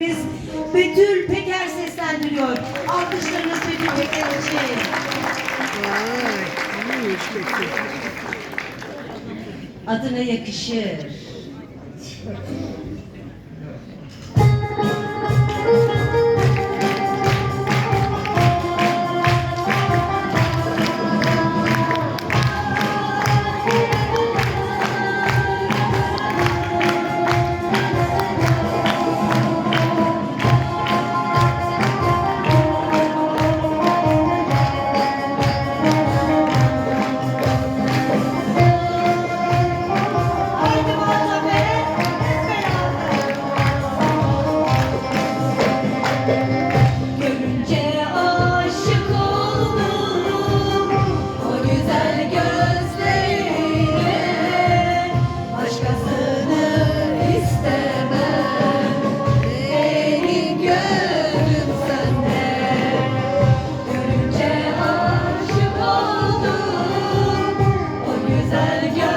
Biz Betül Peker seslendiriyor. Alkışlarınız Betül Peker için. Adına yakışır. religión.